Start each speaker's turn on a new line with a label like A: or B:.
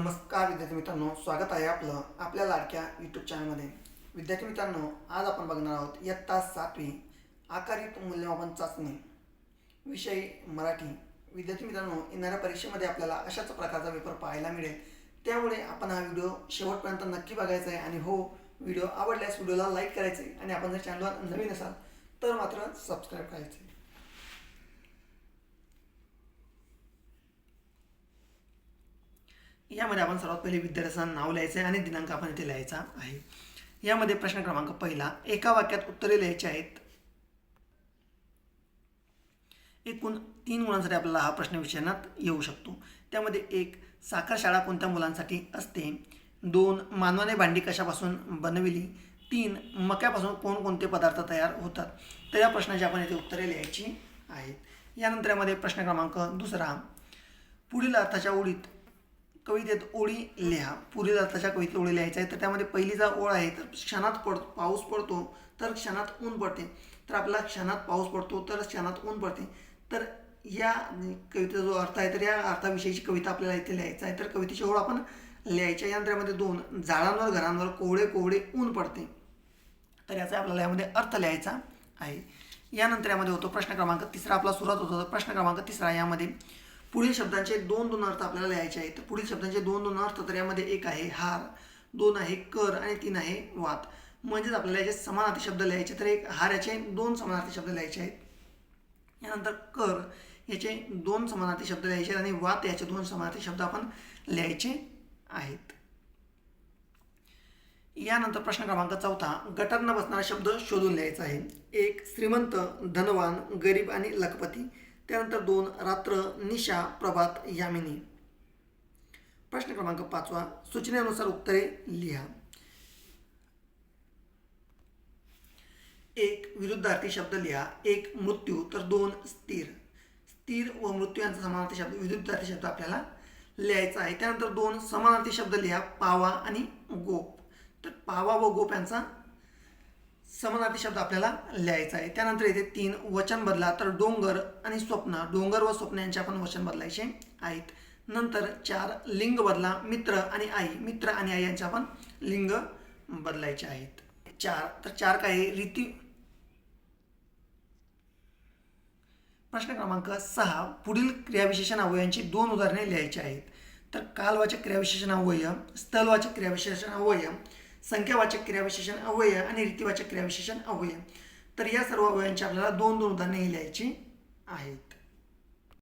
A: नमस्कार विद्यार्थी मित्रांनो स्वागत आहे आपलं आपल्या लाडक्या यूट्यूब चॅनलमध्ये विद्यार्थी मित्रांनो आज आपण बघणार आहोत इयत्ता सातवी आकारित मूल्यमापन चाचणी विषय मराठी. विद्यार्थी मित्रांनो येणाऱ्या परीक्षेमध्ये आपल्याला अशाच प्रकारचा पेपर पाहायला मिळेल. त्यामुळे आपण हा व्हिडिओ शेवटपर्यंत नक्की बघायचा आहे. आणि हो व्हिडिओ आवडल्यास व्हिडिओला लाईक करायचे आहे. आणि आपण जर चॅनलवर नवीन असाल तर मात्र सबस्क्राईब करायचे यामध्ये आपण सर्वात पहिले विद्यार्थ्याचं नाव लिहायचं आहे आणि दिनांक आपण इथे लिहायचा आहे. यामध्ये प्रश्न क्रमांक पहिला एका वाक्यात उत्तरे लिहायची आहेत. एकूण तीन गुणांसाठी आपल्याला हा प्रश्न विचारण्यात येऊ शकतो. त्यामध्ये एक साखर शाळा कोणत्या मुलांसाठी असते? दोन मानवाने भांडी कशापासून बनविली? तीन मक्यापासून कोणकोणते पदार्थ तयार होतात? तर या प्रश्नाची आपण इथे उत्तरे लिहायची आहेत. यानंतर यामध्ये प्रश्न क्रमांक दुसरा पुढील अर्थाच्या ओळीत कवितेत ओळी लिहा. पुरी दत्ताच्या कवितेत ओळी लिहायच्या आहे तर त्यामध्ये पहिली जर ओळ आहे तर क्षणात पड पाऊस पडतो तर क्षणात ऊन पडते. तर आपला क्षणात पाऊस पडतो तर क्षणात ऊन पडते. तर या कवितेचा जो अर्थ आहे तर या अर्थाविषयीची कविता आपल्याला इथे लिहायचं आहे. तर कवितेची ओळ आपण लिहायच्या या दोन झाडांवर घरांवर कोवळे कोवळे ऊन पडते. तर याचा आपल्याला यामध्ये अर्थ लिहायचा आहे. यानंतर यामध्ये होतो प्रश्न क्रमांक तिसरा. आपला सुरुवात होतो प्रश्न क्रमांक तिसरा. यामध्ये पुढील शब्दांचे दोन दोन अर्थ आपल्याला लिहायचे आहेत. तर पुढील शब्दांचे दोन दोन अर्थ तर यामध्ये एक आहे हार दोन आहे कर आणि तीन आहे वात म्हणजेच आपल्याला याचे समानार्थी शब्द लिहायचे. तर एक हार याचे दोन समानार्थी शब्द लिहायचे आहेत. यानंतर कर याचे दोन समानार्थी शब्द लिहायचे आहेत आणि वात याचे दोन समानार्थी शब्द आपण लिहायचे आहेत. यानंतर प्रश्न क्रमांक चौथा गटांना बसणारा शब्द शोधून लिहायचा आहे. एक श्रीमंत धनवान गरीब आणि लखपती. त्यानंतर दोन रात्र निशा प्रभात यामिनी. प्रश्न क्रमांक पाचवा सूचनेनुसार उत्तरे लिहा. एक विरुद्धार्थी शब्द लिहा. एक मृत्यू तर दोन स्थिर. स्थिर व मृत्यू यांचा समानार्थी शब्द विरुद्धार्थी शब्द आपल्याला लिहायचा आहे. त्यानंतर दोन समानार्थी शब्द लिहा. पावा आणि गोप. तर पावा व गोप यांचा समानार्थी शब्द आपल्याला लिहायचा आहे. त्यानंतर येथे तीन वचन बदला. तर डोंगर आणि स्वप्न. डोंगर व स्वप्न यांचे आपण वचन बदलायचे आहेत. नंतर चार लिंग बदला. मित्र आणि आई. मित्र आणि आई यांचे आपण लिंग बदलायचे आहेत. चार. तर चार काय रीती. प्रश्न क्रमांक सहा. पुढील क्रियाविशेषण अवयवांची दोन उदाहरणे लिहायची आहेत. तर कालवाचक क्रियाविशेषण अवयव स्थलवाचक क्रियाविशेषण अवयव संख्यावाचक क्रियाविशेषण अवयव आणि रीतिवाचक क्रियाविशेषण अवयव. तर या सर्व अवयवांची आपल्याला दोन दोन उदाहरणे लिहायची आहेत.